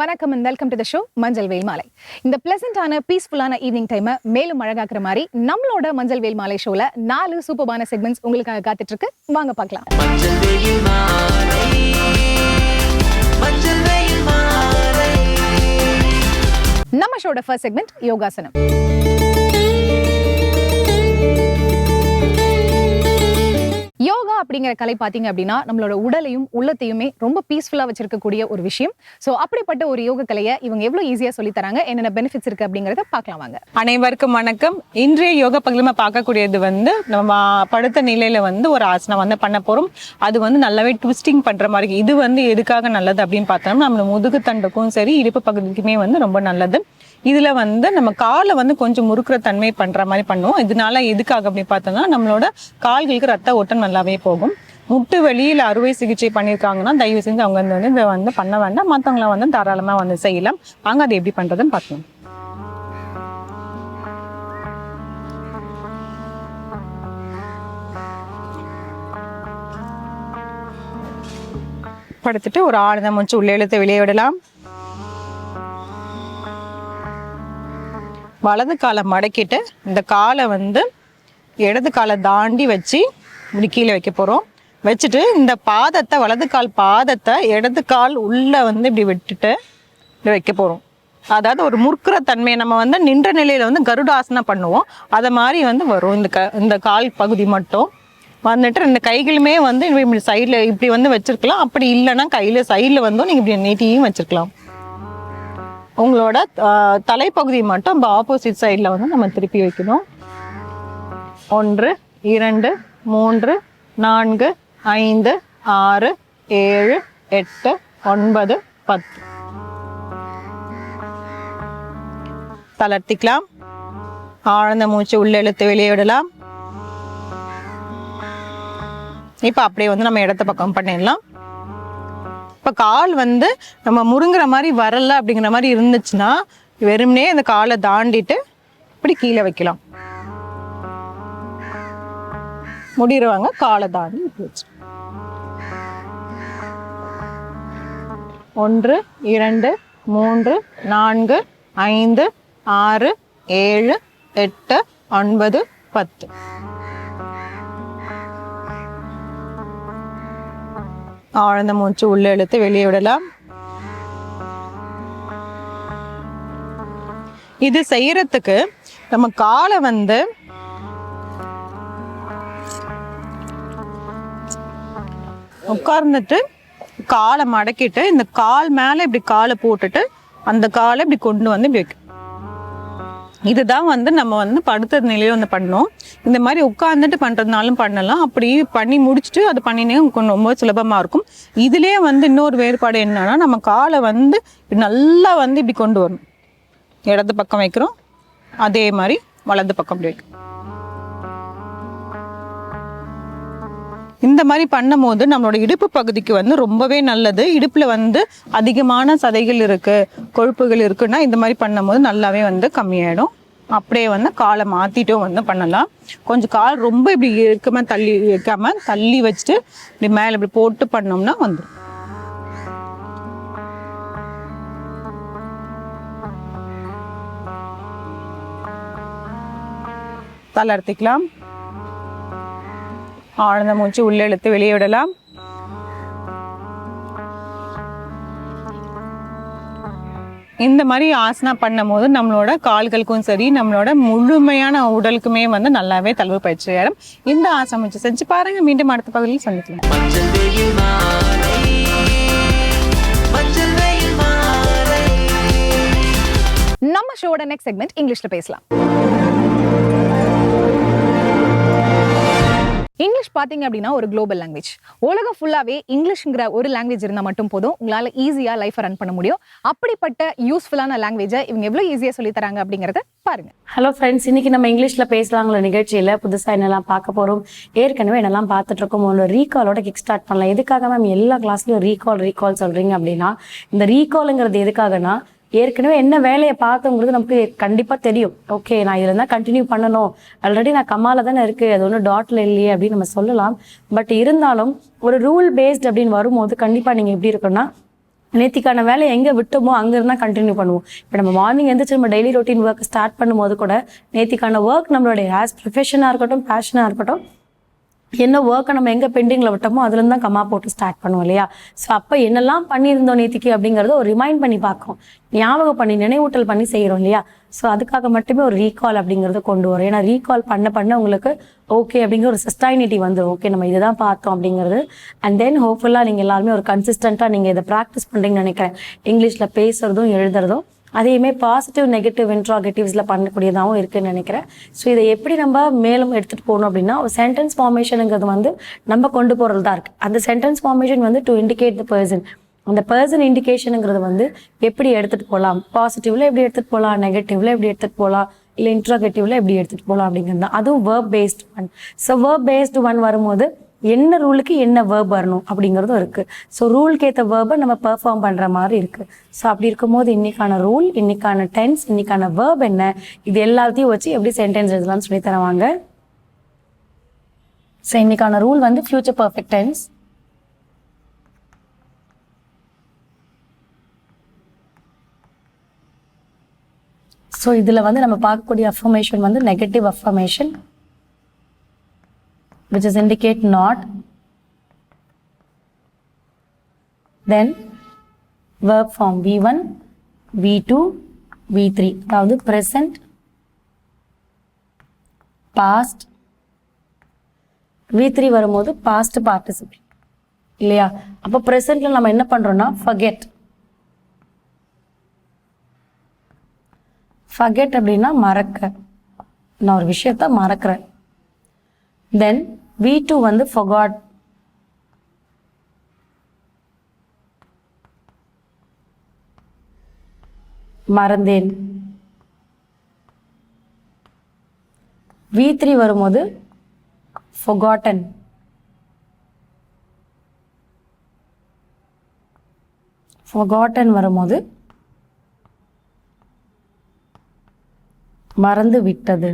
வணக்கம் and welcome to the show Manjal Vel Maalai. இந்த பிளசண்டான பீஸ்ஃபுல்லான evening டைமை மேலும் அழகாக்குற மாதிரி நம்மளோட மஞ்சள் வேல் மாலை ஷோல நாலு சூப்பர்பான செக்மெண்ட்ஸ் உங்களுக்காக காத்துட்டு இருக்கு வாங்க பார்க்கலாம். நம்ம ஷோட ஃபர்ஸ்ட் செக்மெண்ட் யோகாசனம். யோகா அப்படிங்கிற கலை பார்த்தீங்க அப்படின்னா நம்மளோட உடலையும் உள்ளத்தையுமே ரொம்ப பீஸ்ஃபுல்லாக வச்சிருக்கக்கூடிய ஒரு விஷயம். ஸோ அப்படிப்பட்ட ஒரு யோக கலையை இவங்க எவ்வளோ ஈஸியாக சொல்லி தராங்க? என்னென்ன பெனிஃபிட்ஸ் இருக்கு அப்படிங்கிறத பார்க்கலாம் வாங்க. அனைவருக்கும் வணக்கம். இன்றைய யோகா பகுதியில் பார்க்கக்கூடியது வந்து நம்ம படுத்த நிலையில வந்து ஒரு ஆசனம் வந்து பண்ண போகிறோம் அது வந்து நல்லாவே ட்விஸ்டிங் பண்ணுற மாதிரி இருக்கு. இது வந்து எதுக்காக நல்லது அப்படின்னு பார்த்தோம்னா நம்ம முதுகு தண்டுக்கும் சரி இடுப்பு பகுதிக்குமே வந்து ரொம்ப நல்லது. இதில் வந்து நம்ம காலை வந்து கொஞ்சம் முறுக்கிற தன்மை பண்ணுற மாதிரி பண்ணுவோம். இதனால எதுக்காக அப்படின்னு பார்த்தோம்னா நம்மளோட கால்களுக்கு ரத்த ஓட்டம் நல்லாவே போகும். முட்டு வெளியில் அறுவை சிகிச்சை பண்ணியிருக்காங்கன்னா தயவு செஞ்சு அவங்க வந்து இதை வந்து பண்ண வேண்டாம். மற்றவங்கள வந்து தாராளமாக வந்து செய்யலாம். வாங்க அதை எப்படி பண்ணுறதுன்னு பார்க்கலாம். படுத்துட்டு ஒரு ஆளுதான் முடிச்சு உள்ளே இழுத்து வெளியே விடலாம். வலது காலை மடக்கிட்டு இந்த காலை வந்து இடது காலை தாண்டி வச்சு இப்படி கீழே வைக்க போகிறோம் வச்சுட்டு இந்த பாதத்தை வலது கால் பாதத்தை இடது கால் உள்ளே வந்து இப்படி விட்டுட்டு இப்படி வைக்க போகிறோம் அதாவது ஒரு முறுக்குற தன்மையை நம்ம வந்து நின்ற நிலையில் வந்து கருடாசனம் பண்ணுவோம். அதை மாதிரி வந்து வரும். இந்த க இந்த கால் பகுதி மட்டும். வந்துட்டு ரெண்டு கைகளுமே வந்து இப்படி சைடில் இப்படி வந்து வச்சுருக்கலாம். அப்படி இல்லைன்னா கையில் சைடில் வந்தும் நீங்கள் இப்படி நீட்டியும் வச்சுருக்கலாம். உங்களோட தலைப்பகுதியை தலைப்பகுதி மட்டும் இப்போ ஆப்போசிட் சைடில் வந்து நம்ம திருப்பி வைக்கணும். ஒன்று இரண்டு மூன்று நான்கு ஐந்து ஆறு ஏழு எட்டு ஒன்பது பத்து. தளர்த்திக்கலாம். ஆழ்ந்த மூச்சு உள்ள இழுத்து வெளியே விடலாம். இப்போ அப்படியே வந்து நம்ம இடத்த பக்கம் பண்ணிடலாம். இப்போ கால் வந்து நம்ம முருங்குற மாதிரி வரல அப்படிங்கிற மாதிரி இருந்துச்சுன்னா வெறுமனே அந்த காலை தாண்டிட்டு இப்படி கீழே வைக்கலாம். முடிடுவாங்க காலை தாண்டி இப்படி வச்சு ஒன்று இரண்டு மூன்று நான்கு ஐந்து ஆறு ஏழு எட்டு ஒன்பது பத்து. ஆழ்ந்த மூச்சு உள்ளே இழுத்து வெளியே விடலாம். இது செய்யறதுக்கு நம்ம காலை வந்து உட்கார்ந்துட்டு காலை மடக்கிட்டு இந்த கால் மேலே இப்படி காலை போட்டுட்டு அந்த காலை இப்படி கொண்டு வந்து இப்படி வைக்கணும். இதுதான் வந்து நம்ம வந்து படுத்த நிலையில வந்து பண்ணோம் இந்த மாதிரி உட்காந்துட்டு பண்ணுறதுனாலும் பண்ணலாம். அப்படி பண்ணி முடிச்சுட்டு அது பண்ணினே ரொம்ப சுலபமாக இருக்கும். இதுலேயே வந்து இன்னொரு வேறுபாடு என்னன்னா நம்ம காலை வந்து நல்லா வந்து இப்படி கொண்டு வரணும். இடது பக்கம் வைக்கிறோம். அதே மாதிரி வலது பக்கம் அப்படி வைக்கிறோம். இந்த மாதிரி பண்ணும்போது நம்மளோட இடுப்பு பகுதிக்கு வந்து ரொம்பவே நல்லது. இடுப்பில் வந்து அதிகமான சதைகள் இருக்குது கொழுப்புகள் இருக்குன்னா இந்த மாதிரி பண்ணும்போது நல்லாவே வந்து கம்மியாயிடும். அப்படியே வந்து காலை மாற்றிட்டும் வந்து பண்ணலாம். கொஞ்சம் கால் ரொம்ப இப்படி இருக்காம தள்ளி வைக்காம தள்ளி வச்சுட்டு இப்படி மேலே இப்படி போட்டு பண்ணோம்னா வந்துடும். தளர்த்திக்கலாம் ஆழ்ந்த மூச்சு உள்ளே இழுத்து வெளியே விடலாம். இந்த மாதிரி ஆசனா பண்ணும்போது நம்மளோட கால்களுக்கும் சரி நம்மளோட முழுமையான உடலுக்குமே வந்து நல்லாவே தளர்வு பயிற்சி ஆயிடும். இந்த ஆசனம் வச்சு செஞ்சு பாருங்க. மீண்டும் அடுத்த பகுதியில் சந்திக்கலாம். நம்ம ஷோட நெக்ஸ்ட் செக்மெண்ட் இங்கிலீஷ்ல பேசலாம். இங்கிலீஷ் பார்த்தீங்க அப்படின்னா ஒரு குளோபல் லாங்குவேஜ் உலகம் ஃபுல்லாகவே இங்கிலீஷ்ங்கிற ஒரு லாங்குவேஜ் இருந்தால் மட்டும் போதும். உங்களால் ஈஸியாக லைஃபை ரன் பண்ண முடியும். அப்படிப்பட்ட யூஸ்ஃபுல்லான லாங்குவேஜை இவங்க எவ்வளோ ஈஸியாக சொல்லி தராங்க அப்படிங்கறத பாருங்க. ஹலோ ஃப்ரெண்ட்ஸ் இன்னைக்கு நம்ம இங்கிலீஷில் பேசலாங்கிற நிகழ்ச்சியில் புதுசாக என்னெல்லாம் பார்க்க போகிறோம் ஏற்கனவே என்னெல்லாம் பார்த்துட்டு இருக்கோம் ஒரு ரீகாலோட கிக் ஸ்டார்ட் பண்ணலாம். எதுக்காக மேம் எல்லா கிளாஸ்லையும் ரீகால் ரீகால் சொல்கிறீங்க அப்படின்னா இந்த ரீகாலுங்கிறது எதுக்காகனா ஏற்கனவே என்ன வேலையை பார்த்தோங்கிறது நமக்கு கண்டிப்பாக தெரியும். ஓகே நான் இதில் இருந்தால் கண்டினியூ பண்ணணும். ஆல்ரெடி நான் கம்மால தானே இருக்குது அது ஒன்றும் டாட்டில் இல்லையே அப்படின்னு நம்ம சொல்லலாம். பட் இருந்தாலும் ஒரு ரூல் பேஸ்ட் அப்படின்னு வரும்போது கண்டிப்பாக நீங்கள் எப்படி இருக்குன்னா நேத்திக்கான வேலையை எங்கே விட்டோமோ அங்கே இருந்தால் கண்டினியூ பண்ணுவோம். இப்போ நம்ம மார்னிங் எந்திரிச்சு நம்ம டெய்லி ரொட்டீன் ஒர்க் ஸ்டார்ட் பண்ணும்போது கூட நேத்திக்கான ஒர்க் நம்மளுடைய ஆஸ் ப்ரொஃபஷனாக இருக்கட்டும் பேஷனாக இருக்கட்டும் என்ன ஒர்க்கை நம்ம எங்கே பெண்டிங்கில் விட்டோமோ அதுலேருந்து தான் கம்மா போட்டு ஸ்டார்ட் பண்ணுவோம் இல்லையா? ஸோ அப்போ என்னெல்லாம் பண்ணியிருந்தோம் நேத்திக்கு அப்படிங்கிறத ஒரு ரிமைண்ட் பண்ணி பார்க்கும் ஞாபகம் பண்ணி நினைவூட்டல் பண்ணி செய்கிறோம் இல்லையா? ஸோ அதுக்காக மட்டுமே ஒரு ரீகால் அப்படிங்கிறத கொண்டு வரும். ஏன்னா ரீகால் பண்ண பண்ண உங்களுக்கு ஓகே அப்படிங்கிற ஒரு சஸ்டைனிட்டி வந்துடும் ஓகே நம்ம இதை தான் பார்த்தோம் அப்படிங்கிறது. அண்ட் தென் ஹோப்ஃபுல்லாக நீங்கள் எல்லாருமே ஒரு கன்சிஸ்டண்ட்டாக நீங்கள் இதை ப்ராக்டிஸ் பண்ணுறீங்கன்னு நினைக்கிறேன். இங்கிலீஷில் பேசுகிறதும் எழுதுறதும் அதையுமே பாசிட்டிவ் நெகட்டிவ் இன்ட்ராகட்டிவ்ஸில் பண்ணக்கூடியதாகவும் இருக்குன்னு நினைக்கிறேன். ஸோ இதை எப்படி நம்ம மேலும் எடுத்துகிட்டு போகணும் அப்படின்னா ஒரு சென்டென்ஸ் ஃபார்மேஷனுங்கிறது வந்து நம்ம கொண்டு போகிறது தான் இருக்குது அந்த சென்டென்ஸ் ஃபார்மேஷன் வந்து டு இண்டிகேட் த பர்சன் அந்த பர்சன் இண்டிகேஷனுங்கிறது வந்து எப்படி எடுத்துகிட்டு போகலாம்? பாசிட்டிவ்ல எப்படி எடுத்துகிட்டு போகலாம்? நெகட்டிவ்ல எப்படி எடுத்துகிட்டு போகலாம்? இல்லை இன்ட்ராகேட்டிவ்ல எப்படி எடுத்துகிட்டு போகலாம் அப்படிங்கிறது தான். அதுவும் verb based one so verb based one வரும்போது என்ன ரூலுக்கு என்ன வேர்ப் வரணும் அப்படிங்கிறதும் இருக்குது ஸோ ரூலுக்கு ஏற்ற வேர்பை நம்ம பெர்ஃபார்ம் பண்ணுற மாதிரி இருக்குது ஸோ அப்படி இருக்கும்போது இன்றைக்கான ரூல் இன்றைக்கான டென்ஸ் இன்றைக்கான வேர்ப் என்ன? இது எல்லாத்தையும் வச்சு எப்படி சென்டென்ஸ் எழுதலாம்னு சொல்லி தருவாங்க. ஸோ இன்றைக்கான ரூல் வந்து ஃபியூச்சர் பர்ஃபெக்ட் டென்ஸ் ஸோ இதில் வந்து நம்ம பார்க்கக்கூடிய அஃபர்மேஷன் வந்து negative affirmation which is indicate not then verb form v1 v2 v3 அதாவது present past v3 வரும்போது past participle இல்லையா அப்போ ப்ரெசென்ட்ல நம்ம என்ன பண்றோம்னா ஃபகெட் ஃபகெட் அப்படின்னா மறக்க நான் ஒரு விஷயத்த மறக்கிறேன் தென் வி டூ வந்து ஃபொகாட் மறந்தேன். வி த்ரீ வரும்போது ஃபொகாட்டன் ஃபொகாட்டன் வரும்போது மறந்து விட்டது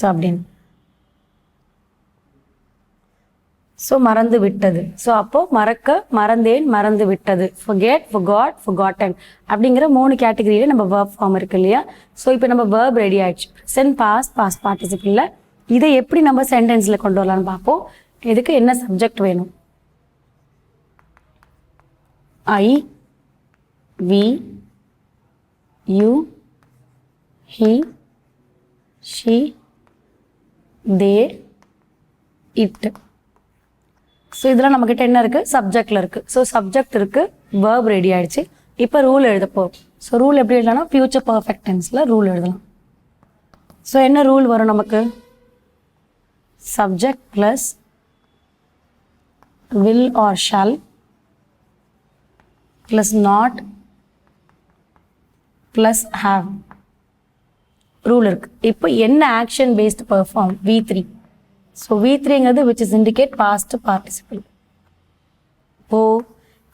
ஸோ அப்படின்னு. ஸோ மறந்து விட்டது. ஸோ அப்போ மறக்க மறந்தேன் மறந்து விட்டது. Forget forgot காட்டன் அப்படிங்கிற மூணு கேட்டகரியில நம்ம வேர்ப் ஃபார்ம் இருக்கு இல்லையா? ஸோ இப்போ நம்ம வேர்ப் ரெடி ஆயிடுச்சு. சென்ட் பாஸ் பாஸ் பார்ட்டிசிபிளில் இதை எப்படி நம்ம சென்டென்ஸில் கொண்டு வரலாம்னு பார்ப்போம். இதுக்கு என்ன சப்ஜெக்ட் வேணும்? I we you he she they it. So இதெல்லாம் நம்மக்கிட்ட என்ன இருக்குது சப்ஜெக்டில் இருக்குது ஸோ சப்ஜெக்ட் இருக்குது வேர்ப் ரெடி ஆயிடுச்சு. இப்போ ரூல் எழுத போகும் ஸோ ரூல் எப்படி எழுதலாம்னா ஃபியூச்சர் பர்ஃபெக்ட் டென்ஸில் ரூல் எழுதலாம். ஸோ என்ன ரூல் வரும் நமக்கு? Subject plus will or shall plus not plus have rule இருக்கு. இப்போ என்ன action based perform V three so V த்ரீங்கிறது which is indicate past participle இப்போ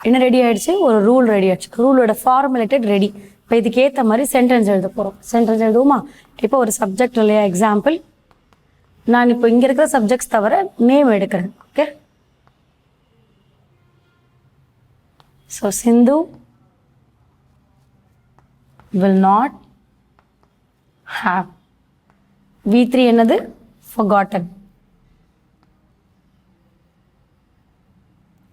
என்ன ரெடி ஆயிடுச்சு? ஒரு ரூல் ரெடி ஆயிடுச்சு ரூலோட ஃபார்முலேட்டட் ரெடி இப்போ இதுக்கு ஏற்ற மாதிரி சென்டென்ஸ் எழுத போகிறோம் சென்டென்ஸ் எழுதுவோமா? இப்போ ஒரு சப்ஜெக்ட் இல்லையா? எக்ஸாம்பிள் நான் இப்போ இங்கே இருக்கிற சப்ஜெக்ட்ஸ் தவிர நேம் எடுக்கிறேன். Okay so Sindhu will not have V three என்னது? ஃபொகாட்டன்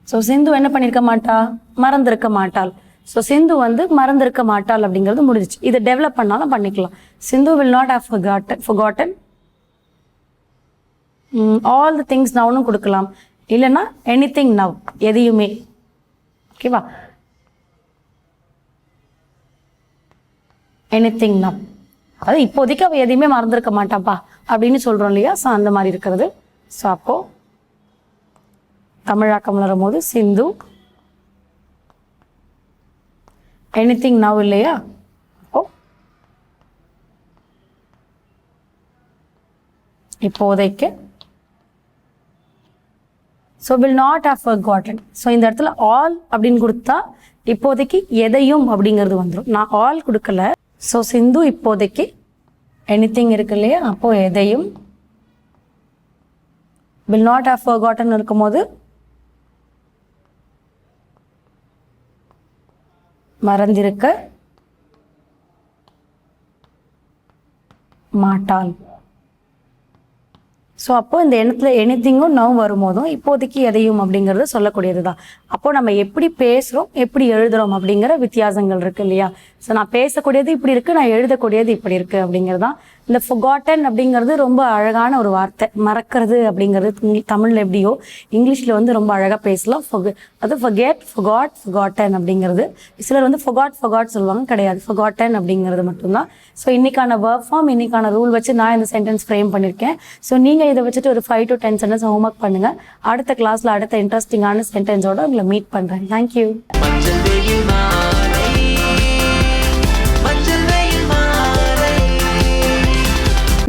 ஸோ சிந்து என்ன பண்ணியிருக்க மாட்டா? மறந்திருக்க மாட்டாள். ஸோ சிந்து வந்து மறந்திருக்க மாட்டாள் அப்படிங்கிறது முடிஞ்சிச்சு. இதை டெவலப் பண்ணாலும் பண்ணிக்கலாம். Sindhu will not have forgotten forgotten. All the things நவுனும் கொடுக்கலாம். இல்லைன்னா எனி திங் நவ் எதையுமே ஓகேவா எனிதிங் நவ் அதாவது இப்போதைக்கு அவள் எதையுமே மறந்துருக்க மாட்டாப்பா அப்படின்னு சொல்கிறோம் இல்லையா? ஸோ அந்த மாதிரி இருக்கிறது. ஸோ அப்போது தமிழாக்கம் வளரும் போது சிந்து எனிதிங் நவ் இல்லையா? அப்போ இப்போதைக்கு so will not have gotten so இந்த இடத்துல ஆல் அப்படின்னு கொடுத்தா இப்போதைக்கு எதையும் அப்படிங்கிறது வந்துடும் நான் ஆல் கொடுக்கல. ஸோ சிந்து இப்போதைக்கு எனிதிங் இருக்கு இல்லையா? அப்போது எதையும் வில் நாட் ஹவ் ஃபர்காட்டன் இருக்கும்போது மறந்திருக்க மாட்டாள். ஸோ அப்போ இந்த எண்ணத்துல எனிதிங்கும் நவ் வரும்போதும் இப்போதைக்கு எதையும் அப்படிங்கிறது சொல்லக்கூடியது தான் அப்போ நம்ம எப்படி பேசுகிறோம் எப்படி எழுதுறோம் அப்படிங்கிற வித்தியாசங்கள் இருக்கு இல்லையா? ஸோ நான் பேசக்கூடியது இப்படி இருக்கு நான் எழுதக்கூடியது இப்படி இருக்கு அப்படிங்கிறது தான் இந்த ஃபொகாட்டன் அப்படிங்கிறது ரொம்ப அழகான ஒரு வார்த்தை. மறக்கிறது அப்படிங்கிறது தமிழில் தமிழ்ல எப்படியோ இங்கிலீஷ்ல வந்து ரொம்ப அழகா பேசலாம். Forg- அது ஃபொகேட் ஃபொகாட் ஃபொகாட்டன் அப்படிங்கிறது. சிலர் வந்து ஃபொகாட் ஃபொகாட் சொல்லுவாங்க கிடையாது. ஃபொகாட்டன் அப்படிங்கிறது மட்டும்தான். ஸோ இன்னைக்கான ஒர்க் ஃபார்ம் இன்னைக்கான ரூல் வச்சு நான் இந்த சென்டென்ஸ் ஃப்ரேம் பண்ணியிருக்கேன் ஸோ நீங்கள் இதை வச்சுட்டு ஒரு five to ten sentence homework பண்ணுங்க. அடுத்த கிளாஸ்ல அடுத்த இன்ட்ரெஸ்டிங்கான சென்டென்ஸோட உங்களை மீட் பண்ணுறேன் தேங்க்யூ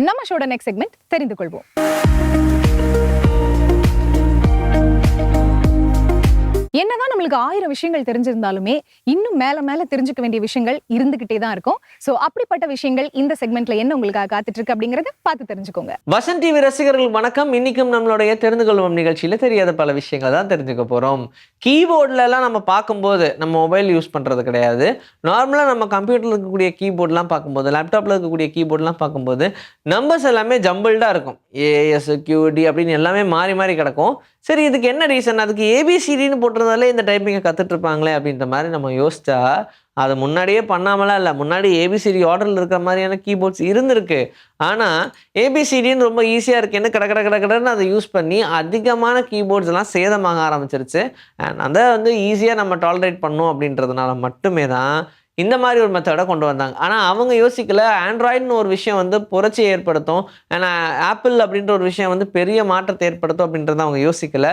நம்ம ஷோட நெக்ஸ்ட் செக்மெண்ட் தெரிந்து கொள்வோம். என்னதான் நம்மளுக்கு ஆயிரம் விஷயங்கள் தெரிஞ்சிருந்தாலுமே இன்னும் மேல மேல தெரிஞ்சுக்க வேண்டிய விஷயங்கள் இருந்துகிட்டே தான் இருக்கும். சோ அப்படிப்பட்ட விஷயங்கள் இந்த செக்மெண்ட்ல என்ன உங்களுக்காக காத்துட்டு இருக்கு அப்படிங்கறத பார்த்து தெரிஞ்சுக்கோங்க. வசன் டிவி ரசிகர்கள் வணக்கம். இன்னைக்கும் நம்மளுடைய தெரிந்து கொள்வோம் நிகழ்ச்சியில தெரியாத பல விஷயங்கள் தான் தெரிஞ்சுக்க போறோம். கீபோர்ட்ல எல்லாம் நம்ம பார்க்கும்போது நம்ம மொபைல் யூஸ் பண்றது கிடையாது. நார்மலா நம்ம கம்ப்யூட்டர்ல இருக்கக்கூடிய கீபோர்ட்லாம் பார்க்கும்போது லேப்டாப்ல இருக்கக்கூடிய கீபோர்ட்லாம் பார்க்கும்போது நம்பர்ஸ் எல்லாமே ஜம்பிள்டா இருக்கும். ஏஎஸ் கியூடி அப்படின்னு எல்லாமே மாறி மாறி கிடக்கும். சரி இதுக்கு என்ன ரீசன் அதுக்கு ஏபிசிடின்னு போட்டிருந்தாலே இந்த டைப்பிங்கை கற்றுட்ருப்பாங்களே அப்படின்ற மாதிரி நம்ம யோசிச்சா அதை முன்னாடியே பண்ணாமலாம் இல்லை. முன்னாடி ஏபிசிடி ஆர்டரில் இருக்கிற மாதிரியான கீபோர்ட்ஸ் இருந்திருக்கு. ஆனால் ஏபிசிடின்னு ரொம்ப ஈஸியாக இருக்குன்னு கட கட கட கடன்னு அதை யூஸ் பண்ணி அதிகமான கீபோர்ட்ஸ்லாம் சேதமாக ஆரம்பிச்சிருச்சு. அண்ட் அதை வந்து ஈஸியாக நம்ம டாலரேட் பண்ணோம் அப்படின்றதுனால மட்டுமே தான் இந்த மாதிரி ஒரு மெத்தடை கொண்டு வந்தாங்க. ஆனால் அவங்க யோசிக்கல ஆண்ட்ராய்டுன்னு ஒரு விஷயம் வந்து புரட்சி ஏற்படுத்தும். ஏன்னா ஆப்பிள் அப்படின்ற ஒரு விஷயம் வந்து பெரிய மாற்றத்தை ஏற்படுத்தும் அப்படின்றத அவங்க யோசிக்கல.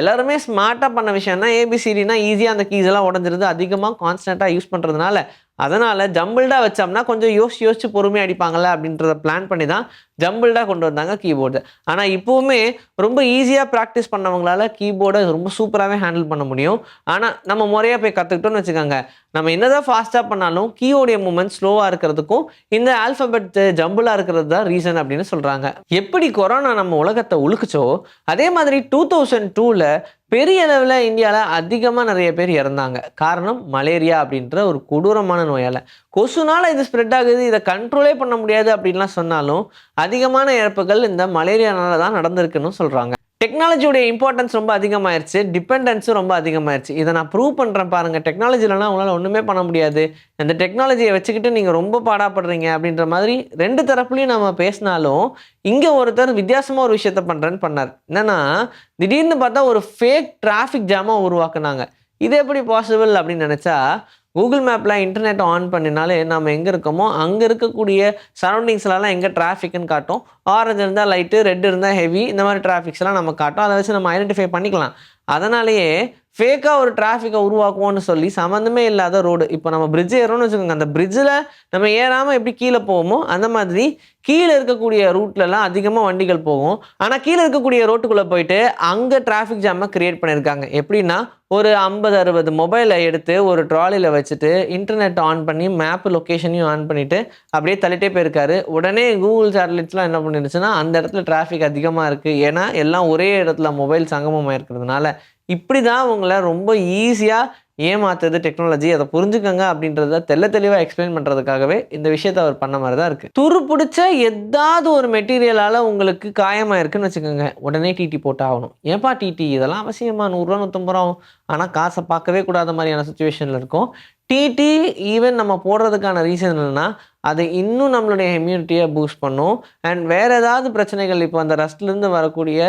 எல்லாருமே ஸ்மார்ட்டாக பண்ண விஷயம்னா ஏபிசிடினா ஈஸியாக அந்த கீஸ் எல்லாம் உடஞ்சிருது. அதிகமாக கான்ஸ்டண்ட்டாக யூஸ் பண்ணுறதுனால அதனால் ஜம்பிள்டாக வச்சோம்னா கொஞ்சம் யோசிச்சு யோசிச்சு பொறுமையாக அடிப்பாங்கல்ல அப்படின்றத பிளான் பண்ணி தான் ஜம்பிள்டாக கொண்டு வந்தாங்க கீபோர்டு ஆனால் இப்போவுமே ரொம்ப ஈஸியாக ப்ராக்டிஸ் பண்ணவங்களால கீபோர்டை ரொம்ப சூப்பராகவே ஹேண்டில் பண்ண முடியும். ஆனால் நம்ம முறையாக போய் கற்றுக்கிட்டோம்னு வச்சுக்கோங்க. நம்ம என்னதான் ஃபாஸ்ட்டாக பண்ணாலும் கீயோடைய மூமெண்ட் ஸ்லோவாக இருக்கிறதுக்கும் இந்த ஆல்ஃபபெட் ஜம்பிளாக இருக்கிறது தான் ரீசன் அப்படின்னு சொல்கிறாங்க எப்படி கொரோனா நம்ம உலகத்தை உழுக்குச்சோ அதே மாதிரி டூ தௌசண்ட் டூவில் பெரிய அளவில் இந்தியாவில் அதிகமாக நிறைய பேர் இறந்தாங்க. காரணம் மலேரியா அப்படின்ற ஒரு கொடூரமான நோயால். கொசுனால் இது ஸ்ப்ரெட் ஆகுது இதை கண்ட்ரோலே பண்ண முடியாது அப்படின்லாம் சொன்னாலும் அதிகமான இறப்புகள் இந்த மலேரியானால தான் நடந்திருக்குன்னு சொல்கிறாங்க டெக்னாலஜியோடைய இம்பார்ட்டன்ஸ் ரொம்ப அதிகமாயிருச்சு. டிபெண்டன்ஸும் ரொம்ப அதிகமாயிருச்சு. இதை நான் ப்ரூவ் பண்ணுறேன் பாருங்கள் டெக்னாலஜிலலாம் உங்களால் ஒன்றுமே பண்ண முடியாது. அந்த டெக்னாலஜியை வச்சுக்கிட்டு நீங்கள் ரொம்ப பாடாப்படுறீங்க அப்படின்ற மாதிரி ரெண்டு தரப்புலையும் நம்ம பேசினாலும் இங்கே ஒருத்தர் வித்தியாசமாக ஒரு விஷயத்த பண்ணுறேன்னு பண்ணார். என்னென்னா திடீர்னு பார்த்தா ஒரு ஃபேக் டிராஃபிக் ஜாமாக உருவாக்குனாங்க. இது எப்படி பாசிபிள் அப்படின்னு நினச்சா கூகுள் மேப்பில் இன்டர்நெட் ஆன் பண்ணினாலே நம்ம எங்கே இருக்கோமோ அங்கே இருக்கக்கூடிய சரௌண்டிங்ஸ்லலாம் எங்கே டிராஃபிக்னு காட்டும். ஆரஞ்சு இருந்தால் லைட்டு ரெட் இருந்தால் ஹெவி இந்த மாதிரி டிராஃபிக்ஸ்லாம் நம்ம காட்டும். அதை வச்சு நம்ம ஐடென்டிஃபை பண்ணிக்கலாம். அதனாலேயே ஃபேக்காக ஒரு டிராஃபிக்கை உருவாக்குவோன்னு சொல்லி சம்மந்தமே இல்லாத ரோடு இப்போ நம்ம பிரிட்ஜ் ஏறோம்னு வச்சுக்கோங்க. அந்த பிரிட்ஜில் நம்ம ஏறாமல் எப்படி கீழே போவோமோ அந்த மாதிரி கீழே இருக்கக்கூடிய ரூட்லலாம் அதிகமாக வண்டிகள் போகும். ஆனால் கீழே இருக்கக்கூடிய ரோட்டுக்குள்ளே போயிட்டு அங்கே டிராஃபிக் ஜாமை கிரியேட் பண்ணியிருக்காங்க. எப்படின்னா ஒரு ஐம்பது அறுபது மொபைலை எடுத்து ஒரு ட்ராலியில் வச்சுட்டு இன்டர்நெட் ஆன் பண்ணி மேப் லொக்கேஷனையும் ஆன் பண்ணிவிட்டு அப்படியே தள்ளிட்டே போயிருக்காரு. உடனே கூகுள் சேட்டலைட்ஸ்லாம் என்ன பண்ணிருச்சுன்னா அந்த இடத்துல டிராஃபிக் அதிகமாக இருக்குது ஏன்னா எல்லாம் ஒரே இடத்துல மொபைல் சங்கமமாக இருக்கிறதுனால இப்படி தான் உங்களை ரொம்ப ஈஸியாக ஏமாத்துறது டெக்னாலஜி அதை புரிஞ்சுக்கங்க அப்படின்றத தெள்ள தெளிவாக எக்ஸ்பிளைன் பண்ணுறதுக்காகவே இந்த விஷயத்தை அவர் பண்ண மாதிரி தான் இருக்குது துரு பிடிச்ச ஏதாவது ஒரு மெட்டீரியலால் உங்களுக்கு காயமாக இருக்குன்னு வச்சுக்கோங்க. உடனே டிடி போட்டு ஆகணும் ஏன்பா டிடி இதெல்லாம் அவசியமாக நூறுரூவா நூற்றம்பது ரூபா. ஆகும் ஆனால் காசை பார்க்கவே கூடாத மாதிரியான சுச்சுவேஷனில் இருக்கும். டிடி ஈவன் நம்ம போடுறதுக்கான ரீசன் என்னென்னா அது இன்னும் நம்மளுடைய இம்யூனிட்டியை பூஸ்ட் பண்ணும். அண்ட் வேறு ஏதாவது பிரச்சனைகள் இப்போ அந்த ரஸ்ட்லேருந்து வரக்கூடிய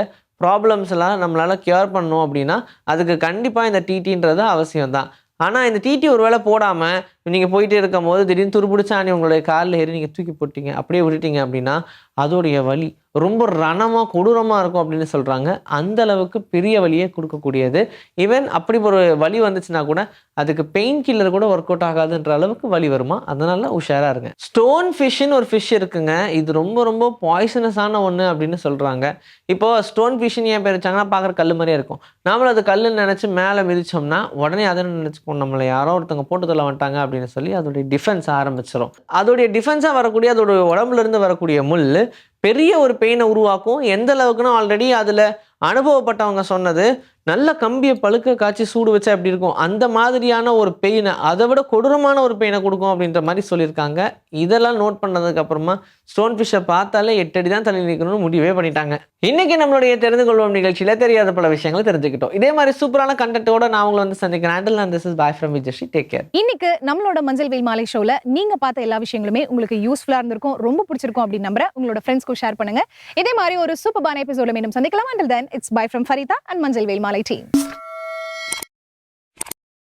ப்ராப்ளம்ஸ் எல்லாம் நம்மளால் க்யூர் பண்ணணும் அப்படின்னா அதுக்கு கண்டிப்பாக இந்த டிடின்றது அவசியம் தான் ஆனால் இந்த டிடி ஒரு வேளை போடாமல் நீங்கள் போயிட்டே இருக்கும் போது திடீர்னு துருப்பிடிச்சாணி உங்களுடைய காலில் ஏறி நீங்கள் தூக்கி போட்டீங்க அப்படியே விட்டுட்டீங்க அப்படின்னா அதோடைய வலி ரொம்ப ரணமாக கொடூரமாக இருக்கும் அப்படின்னு சொல்கிறாங்க அந்த அளவுக்கு பெரிய வலியை கொடுக்கக்கூடியது. ஈவன் அப்படி ஒரு வலி வந்துச்சுன்னா கூட அதுக்கு பெயின் கில்லர் கூட ஒர்க் அவுட் ஆகாதுன்ற அளவுக்கு வலி வருமா? அதனால உஷாராக இருங்க. ஸ்டோன் ஃபிஷ்ஷுன்னு ஒரு ஃபிஷ் இருக்குங்க. இது ரொம்ப ரொம்ப பாய்சனஸான ஒன்று அப்படின்னு சொல்கிறாங்க இப்போ ஸ்டோன் ஃபிஷ்ஷுன்னு ஏன் பேர் வச்சாங்கன்னா பார்க்குற கல் மாதிரியே இருக்கும். நாமளும் அது கல்லுன்னு நினச்சி மேலே மிதிச்சோம்னா உடனே அதை நினச்சிப்போம் நம்மளை யாரோ ஒருத்தவங்க போட்டு தள்ள வந்துட்டாங்க அப்படின்னு சொல்லி அதோடைய டிஃபென்ஸ் ஆரம்பிச்சிடும் அதோடைய டிஃபென்ஸாக வரக்கூடிய அதோடைய உடம்புலேருந்து வரக்கூடிய முள் பெரிய ஒரு பெயினை உருவாக்கும். எந்த அளவுக்குன்னா ஆல்ரெடி அதில் அனுபவப்பட்டவங்க சொன்னது. நல்ல கம்பியை பழுக்க காய்ச்சி சூடு வச்சா எப்படி இருக்கும்? அந்த மாதிரியான ஒரு பெயினை அதை விட கொடூரமான ஒரு பெயினை கொடுக்கும் அப்படின்ற மாதிரி சொல்லியிருக்காங்க. இதெல்லாம் நோட் பண்ணதுக்கு அப்புறமா ஸ்டோன் ஃபிஷ்ஷை பார்த்தாலே எட்டடி தான் தள்ளி நிற்கணும்னு முடிவே பண்ணிட்டாங்க. இன்னைக்கு நம்மளுடைய தெரிந்து கொள்வோம் நிகழ்ச்சியில் தெரியாத பல விஷயங்களை தெரிஞ்சுக்கிட்டோம். இதே மாதிரி சூப்பரான கண்டென்ட்டோட நான் உங்களை வந்து சந்திக்கிறேன். Until this is bye from Vijay take care இன்னைக்கு நம்மளோட மஞ்சள் வெயில் மாலை ஷோவில் நீங்கள் பார்த்த எல்லா விஷயங்களுமே உங்களுக்கு யூஸ்ஃபுல்லாக இருந்திருக்கும் ரொம்ப பிடிச்சிருக்கும் அப்படின்னு நம்புறேன் உங்களோட ஃப்ரெண்ட்ஸ்க்கும் ஷேர் பண்ணுங்க. இதே மாதிரி ஒரு சூப்பரான எபிசோட மீண்டும் சந்திக்கலாம். Until then it's bye from Farida and Manjal Veyil Maalai. Team